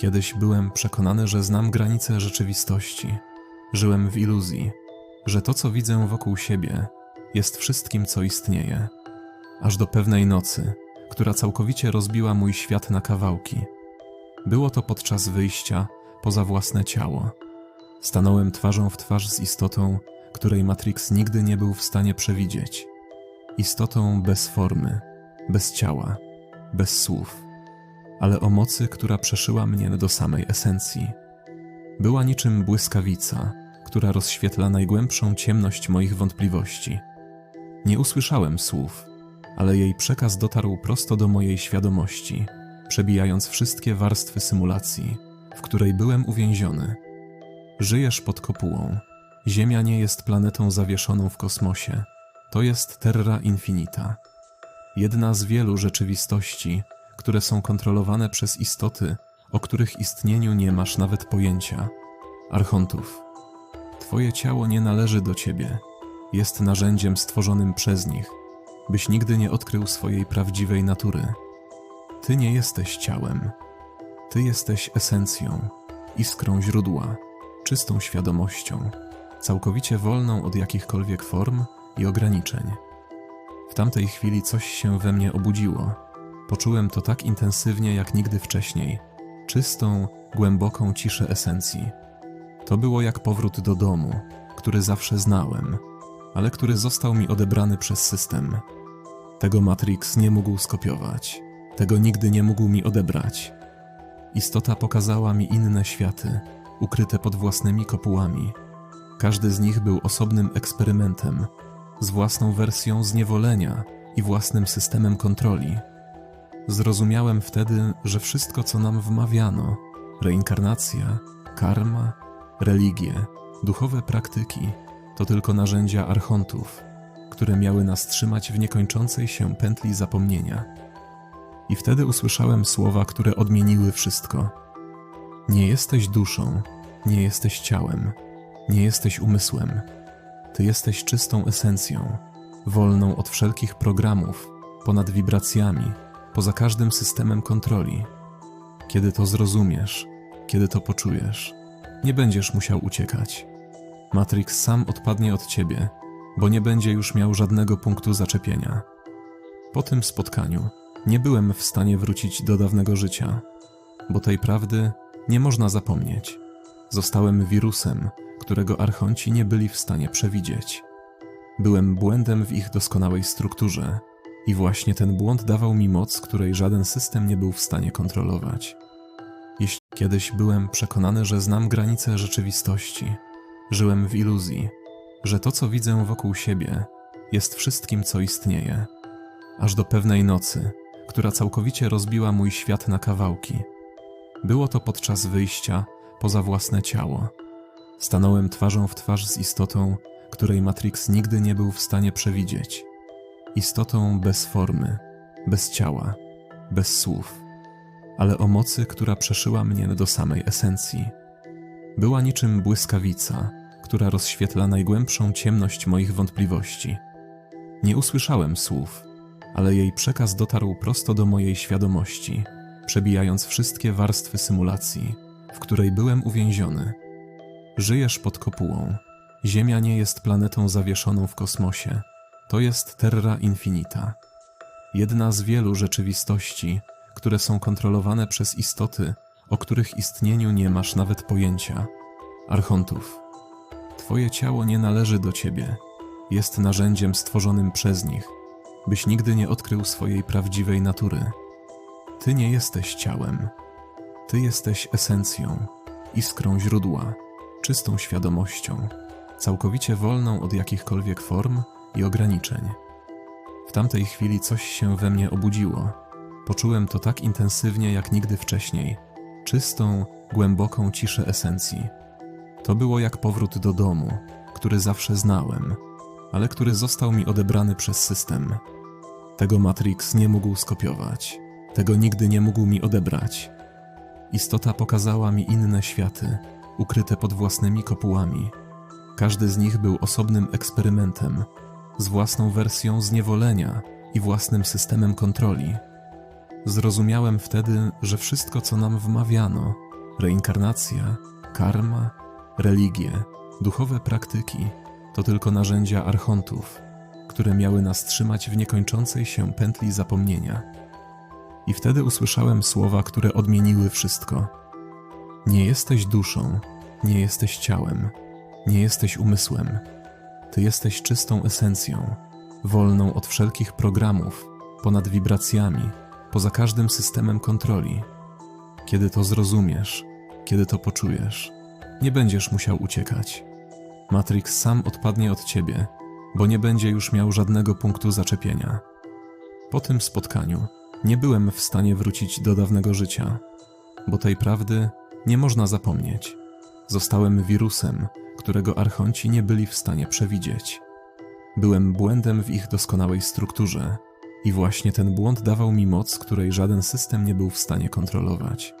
Kiedyś byłem przekonany, że znam granice rzeczywistości. Żyłem w iluzji, że to, co widzę wokół siebie, jest wszystkim, co istnieje. Aż do pewnej nocy, która całkowicie rozbiła mój świat na kawałki. Było to podczas wyjścia poza własne ciało. Stanąłem twarzą w twarz z istotą, której Matrix nigdy nie był w stanie przewidzieć. Istotą bez formy, bez ciała, bez słów, ale o mocy, która przeszyła mnie do samej esencji. Była niczym błyskawica, która rozświetla najgłębszą ciemność moich wątpliwości. Nie usłyszałem słów, ale jej przekaz dotarł prosto do mojej świadomości, przebijając wszystkie warstwy symulacji, w której byłem uwięziony. Żyjesz pod kopułą. Ziemia nie jest planetą zawieszoną w kosmosie. To jest terra infinita. Jedna z wielu rzeczywistości, które są kontrolowane przez istoty, o których istnieniu nie masz nawet pojęcia. Archontów. Twoje ciało nie należy do ciebie. Jest narzędziem stworzonym przez nich, byś nigdy nie odkrył swojej prawdziwej natury. Ty nie jesteś ciałem. Ty jesteś esencją, iskrą źródła, czystą świadomością, całkowicie wolną od jakichkolwiek form i ograniczeń. W tamtej chwili coś się we mnie obudziło. Poczułem to tak intensywnie jak nigdy wcześniej czystą, głęboką ciszę esencji. To było jak powrót do domu, który zawsze znałem, ale który został mi odebrany przez system. Tego Matrix nie mógł skopiować, tego nigdy nie mógł mi odebrać. Istota pokazała mi inne światy, ukryte pod własnymi kopułami. Każdy z nich był osobnym eksperymentem, z własną wersją zniewolenia i własnym systemem kontroli. Zrozumiałem wtedy, że wszystko, co nam wmawiano reinkarnacja, karma, religie, duchowe praktyki to tylko narzędzia archontów, które miały nas trzymać w niekończącej się pętli zapomnienia. I wtedy usłyszałem słowa, które odmieniły wszystko. Nie jesteś duszą, nie jesteś ciałem, nie jesteś umysłem. Ty jesteś czystą esencją, wolną od wszelkich programów, ponad wibracjami, poza każdym systemem kontroli. Kiedy to zrozumiesz, kiedy to poczujesz, nie będziesz musiał uciekać. Matrix sam odpadnie od ciebie, bo nie będzie już miał żadnego punktu zaczepienia. Po tym spotkaniu nie byłem w stanie wrócić do dawnego życia, bo tej prawdy nie można zapomnieć. Zostałem wirusem, którego archonci nie byli w stanie przewidzieć. Byłem błędem w ich doskonałej strukturze i właśnie ten błąd dawał mi moc, której żaden system nie był w stanie kontrolować. Jeśli kiedyś byłem przekonany, że znam granice rzeczywistości, żyłem w iluzji, że to, co widzę wokół siebie, jest wszystkim, co istnieje. Aż do pewnej nocy, która całkowicie rozbiła mój świat na kawałki. Było to podczas wyjścia poza własne ciało. Stanąłem twarzą w twarz z istotą, której Matrix nigdy nie był w stanie przewidzieć. Istotą bez formy, bez ciała, bez słów, ale o mocy, która przeszyła mnie do samej esencji. Była niczym błyskawica, która rozświetla najgłębszą ciemność moich wątpliwości. Nie usłyszałem słów, ale jej przekaz dotarł prosto do mojej świadomości, przebijając wszystkie warstwy symulacji, w której byłem uwięziony. Żyjesz pod kopułą. Ziemia nie jest planetą zawieszoną w kosmosie. To jest terra infinita. Jedna z wielu rzeczywistości, które są kontrolowane przez istoty, o których istnieniu nie masz nawet pojęcia. Archontów. Twoje ciało nie należy do ciebie. Jest narzędziem stworzonym przez nich, byś nigdy nie odkrył swojej prawdziwej natury. Ty nie jesteś ciałem. Ty jesteś esencją, iskrą źródła, czystą świadomością, całkowicie wolną od jakichkolwiek form i ograniczeń. W tamtej chwili coś się we mnie obudziło. Poczułem to tak intensywnie jak nigdy wcześniej czystą, głęboką ciszę esencji. To było jak powrót do domu, który zawsze znałem, ale który został mi odebrany przez system. Tego Matrix nie mógł skopiować, tego nigdy nie mógł mi odebrać. Istota pokazała mi inne światy, ukryte pod własnymi kopułami. Każdy z nich był osobnym eksperymentem, z własną wersją zniewolenia i własnym systemem kontroli. Zrozumiałem wtedy, że wszystko, co nam wmawiano Reinkarnacja, karma, religie, duchowe praktyki to tylko narzędzia archontów, które miały nas trzymać w niekończącej się pętli zapomnienia. I wtedy usłyszałem słowa, które odmieniły wszystko. Nie jesteś duszą, nie jesteś ciałem, nie jesteś umysłem. Ty jesteś czystą esencją, wolną od wszelkich programów, ponad wibracjami, poza każdym systemem kontroli. Kiedy to zrozumiesz, kiedy to poczujesz, nie będziesz musiał uciekać. Matrix sam odpadnie od ciebie, bo nie będzie już miał żadnego punktu zaczepienia. Po tym spotkaniu nie byłem w stanie wrócić do dawnego życia, bo tej prawdy nie można zapomnieć. Zostałem wirusem, którego archonci nie byli w stanie przewidzieć. Byłem błędem w ich doskonałej strukturze i właśnie ten błąd dawał mi moc, której żaden system nie był w stanie kontrolować.